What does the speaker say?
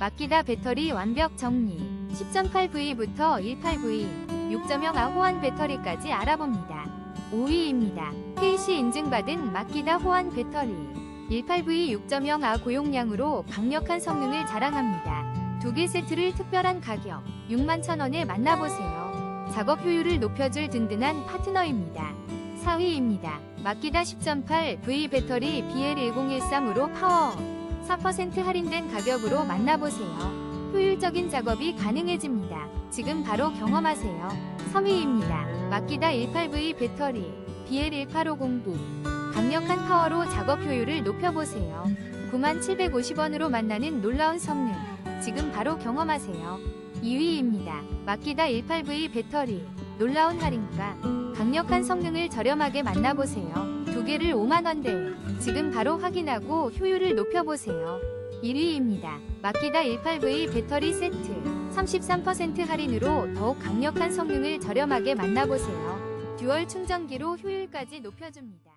마키다 배터리 완벽 정리 10.8V부터 18V 6.0 아 호환 배터리까지 알아봅니다. 5위입니다. KC 인증받은 마키다 호환 배터리 18V 6.0 아 고용량으로 강력한 성능을 자랑합니다. 두 개 세트를 특별한 가격 61,000원에 만나보세요. 작업 효율을 높여줄 든든한 파트너입니다. 4위입니다. 마키다 10.8V 배터리 BL1013으로 파워 4% 할인된 가격으로 만나보세요. 효율적인 작업이 가능해집니다. 지금 바로 경험하세요. 3위입니다. 마키다 18V 배터리 BL18502 강력한 파워로 작업 효율을 높여보세요. 9750원으로 만나는 놀라운 성능. 지금 바로 경험하세요. 2위입니다. 마키다 18V 배터리 놀라운 할인가 강력한 성능을 저렴하게 만나보세요. 두 개를 5만원대 지금 바로 확인하고 효율을 높여보세요. 1위입니다. 마키다 18V 배터리 세트 33% 할인으로 더욱 강력한 성능을 저렴하게 만나보세요. 듀얼 충전기로 효율까지 높여줍니다.